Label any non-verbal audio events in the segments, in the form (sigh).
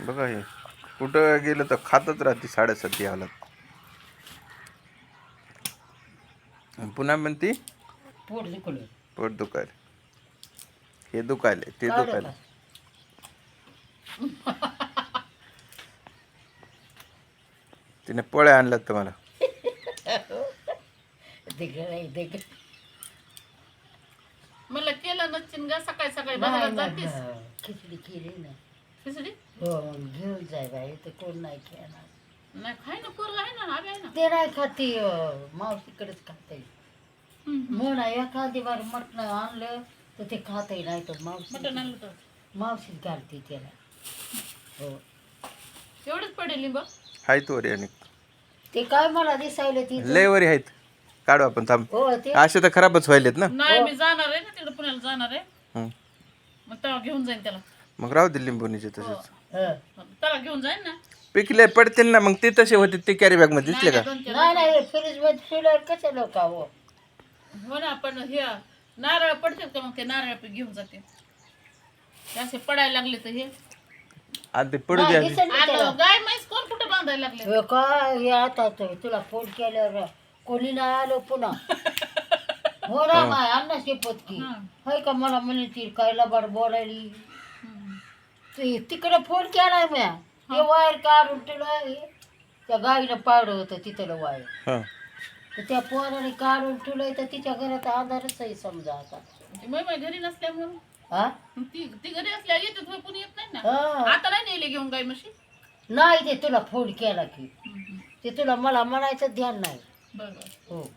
बघा हे. कुठं गेलं तर खातच राहते साडेसाती हालत. पुन्हा म्हणती? पोट दुखलं. पोट दुखायले. हे दुखायले ते दुखायले? तिने पोळ्या आणल्यात तुम्हाला. मला? केलं ग सकाळी सकाळी बाजारात जातीस. खिचडी केली ना. खिचडी हो घेऊन जाय बाई तर कोण नाही खेळणार. नाही खाय ना पोरग आहे ना हवे आहे ना. ते नाही खाती मावशीकडेच खाते हम्म. म्हणा एखादी बार मटण आणलं तर ते खाते नाही तर मावशी. मटण आणलं तर. मावशीच घालते त्याला. हो. एवढंच पडेल लिंब? आहेत वरी आणि ते काय मला दिसायला ती लय वरी आहेत. काढू आपण थांब. हो ते असे तर खराबच व्हायलेत ना. नाही मी जाणार आहे ना तिकडे पुण्याला जाणार आहे. हं. मग तेव्हा घेऊन जाईन त्याला. मग राहू दे लिंबुनीचे हो. तसेच. हं. त्याला घेऊन जाईन ना. पिकले पडतील ना मग ते तसे होते ते कॅरी बॅगमध्ये दिसले का? नाही नाही फ्रीजमध्ये ठेवल्यावर कसे लोक हो हो ना पण हे नारळ पडतात का मग? ते नारळ पे घेऊन जाते ते असे पडायला लागले तर हे. आता ते पडू द्या नाही, दिसेल ना आता त्याला. गाय म्हैस कोण कुठे बांधायला लागले? हे काय हे आता तुला फोन केल्यावर कोणी नाही आलो पुन्हा. (laughs) हो ना माय अण्णा शेपत की हं. होय का मला म्हणे ती काय लबाड बोलायली. ते तिकडे फोन केलाय म्या. हे वायर काढून ठेवलं त्या गाईनं पाडलं होतं तिथलं वायर. हं. तर त्या पोराने काढून ठेवलंय तर तिच्या घरात आधारच आहे समजा आता. ती मै मै घरी नसल्यामुळे? हा? ती ती घरी असल्या कोणी येत नाही ना? हा. आता नाही नेले घेऊन म्हशी? नाही ते तुला फोन केला की. ते तुला मला म्हणायचं ध्यान नाही. बरोबर हो.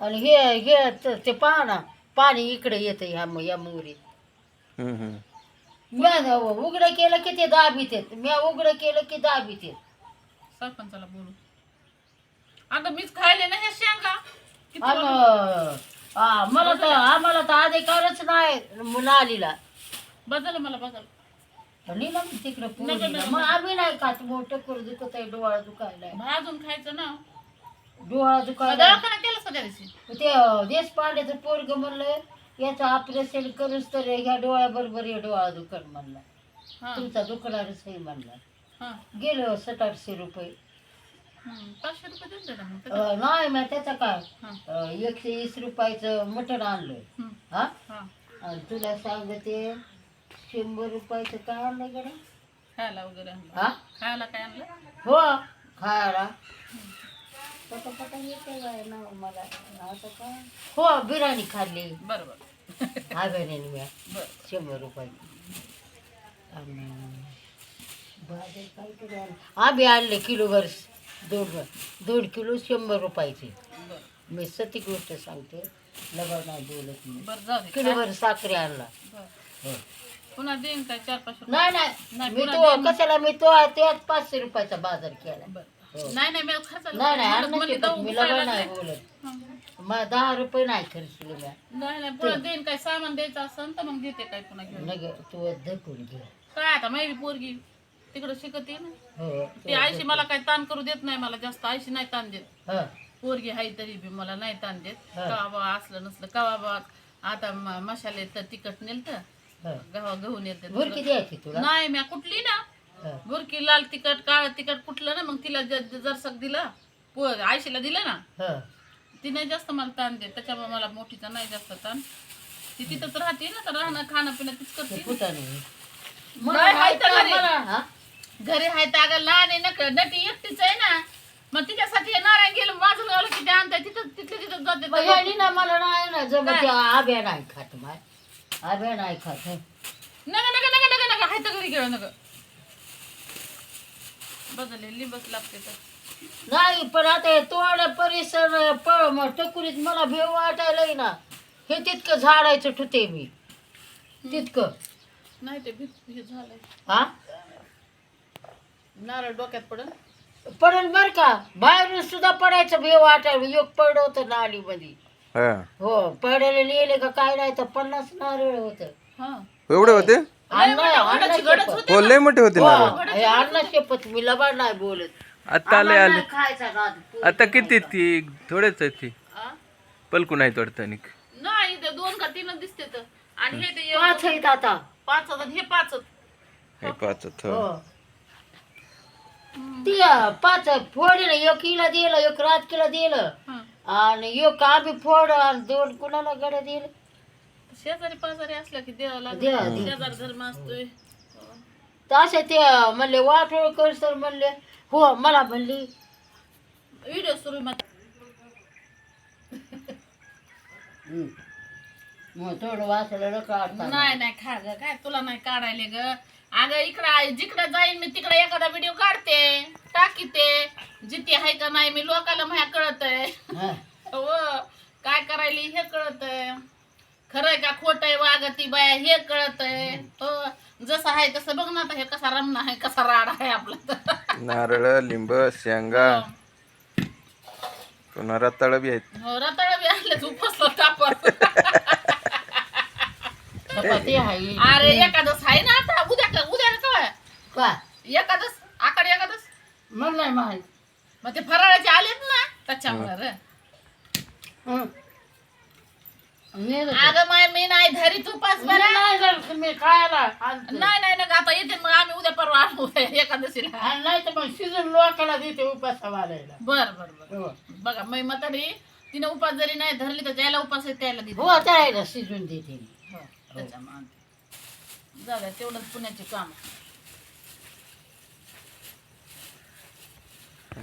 आणि हे हे त- ते पहा ना पाणी इकडे येतं ह्या म- या मोरीत. हं, हं. म्या उघडं केलं की ते दाबीत येत म्या उघडं केलं की दाबीत येत सरपंचाला बोलू. अगं मीच खायले ना ह्या शेंगा. किती आ, मला तर आम्हाला तर अधिकारच नाही नालीला बदल मला बदल. ना मग तिकडं पोरीला. मग आम्ही नाही खात. मोठं करू दुखत आहे डोळा दुखायला. भाजून खायचं ना? डोळा दुखायला. दवाखाना केलं सध्या दिवशी? ते देशपांड्याचं पोरग म्हणलं याचं ऑपरेशन करूच तर ह्या डोळ्याबरोबर हे डोळा दुखण म्हणला. हा. तुमचा दुखणारच आहे म्हणला. हा. गेलो सात आठशे रुपये. हम्म. पाचशे रुपये देऊन दे ना मग. अं, नाही मग त्याचं काय? हा. अं, एकशे वीस रुपयाचं मटण आणलं. हम्म. हा? हा. तुला सांगते शंभर रुपयाचं काय आणलं गड्या? खायला वगैरे आणलं. हा? खायला काय आणलं? हो खायला. पटापटा येते बाय ना मला. आता काय हो बिर्याणी खाल्ली. बरं बरं हा बिर्याणी मी बरं. शंभर रुपयाची आणि भाजी काहीतरी आणलं आम्ही आणले किलोभर दोन दोन किलो शंभर रुपयाचे. बरं. मी सती गोष्ट सांगते लबाड नाही बोलत मी. बरं जाऊ दे किलोभर साखरे आणला. बरं. हो. पुन्हा देईन काय चार रुपये? नाही नाही, नाही मी पुन्हा तो. कशाला मी तो त्यात पाचशे रुपयाचा बाजार केला. बरं. हो. नाही नाही मी खर्च नाही नाही मी नाही बोलत. नाही मग दहा रुपये नाही खर्च केले मी नाही पुन्हा देईन काय सामान द्यायचं असेल तर मग देते काय पुन्हा घेऊन. नग तू धकून घे. काय आता माझी पोरगी तिकडं शिकते ना. हो ती आईशी मला काही ताण करू देत नाही मला जास्त आईशी नाही ताण देत. हा. पोरगी आहे तरी बी मला नाही ताण देत. हा. कवा बा असलं नसलं कवा बा आता म- मशाले तर तिखट नेल तर हा गव्हा भुरकी द्यायची तुला? नाही म्या कुठली ना. बुरकी लाल तिखट काळ तिखट कुठलं ना मग तिला जरसक दिलं पोर आयशीला दिलं ना. हा. ती नाही जास्त मला ताण देत त्याच्यामुळे मला मोठीचा नाही जास्त ताण. ती तिथंच राहते ना तर राहणं खाणं पिणं तीच करते. घरी. हा? घरी आहे तर अगं लहान आहे ना नटी एकटीच आहे ना. मग तिच्यासाठी नारायण गेलं माझं गावलं किती आणताय तिथं तिथं तिथं जाते ना मला नाही ना जमत ते आब्या नाही खात माय. आब्या नाही खात. नका नका नका नका नका हाय तर घरी गेलं नका. बदलले लिंबच लागते तर. नाही पण आता हे तोड परिसर पळ मग टकुरीत मला भेव वाटायलाय ना हे तितकं झाडायचं ठुते मी. तितकं. नाही ते भीत हे झालंय. हा नारळ डोक्यात पडल? पडन बर का. बाहेरून सुद्धा पडायचं भेव वाटायला. योग पड होतं नालीमध्ये. हा. हो पडायला लिहिले का काय नाही तर पन्नास नारळ होत. हा. एवढे होते? हो लय मोठे होते नारळ अण्णा शपथ मी लबाड नाही बोलत. आता आले. आले. आता किती ती? थोडेच आहे ती. हा? पलकू नाही वाटतं आणि नाही ते दोन का तीनच दिसते तर. आणि हे ते पाच आहेत आता. पाच आहेत, हे पाच आहेत. हे पाचत हो. हो. ती पाच फोडलं एक हिला दिलं एक रातकीला दिलं. आणि एक आम्ही फोड आणि दोन कुणाला गड्या दिलं? शेजारी पाजारी असलं की द्या. शेजार धर्म असतोय. तसे ते म्हणले वाटोळ कर सर म्हणले. हो मला म्हणली. व्हिडिओ सुरू मग मग थोडं वाचलं काढता नाही नाही खा ग. काय तुला नाही काढायले ग? अगं इकडं जिकडे जाईन मी तिकडे एखादा व्हिडिओ काढते. टाकीते. जिथे आहे का नाही मी लोकाला माझ्या कळत आहे हा. हो काय करायली हे कळत आहे खरंय का खोट आहे वागती बाया हे कळत आहे हो जसं आहे तसं बघ ना आता हे कसा रमणा आहे कसा राड आहे आपला. तर. नारळ लिंब शेंगा. पुन्हा रताळ बी आहेत. हो रताळ बी आणले तू फसलो तापत. चपाती आहे. अरे एकादस आहे ना आता उद्या का उद्या काय का? एकादस आकडे एकादस? मला नाही माहीत. मग ते फराळाचे आलेत ना त्याच्यामुळे रे. हं. मी अगं माय मी नाही धरीत उपास मी बरं. नाही जर तुम्ही खायला आणते. नाही नाही ना आता येते मग आम्ही उद्या परवा आणू (laughs) एकादशीला. आणि नाही तर मग शिजून लोकाला देते उपासा वालायला बर बर बर. हो. बघा मी म्हातारी तिने उपास जरी नाही धरली तर ज्याला उपास आहे त्याला दिली हो त्याला शिजून देते मी. हो, त्याच्यामुळे जाऊ द्या तेवढंच पुण्याचे काम.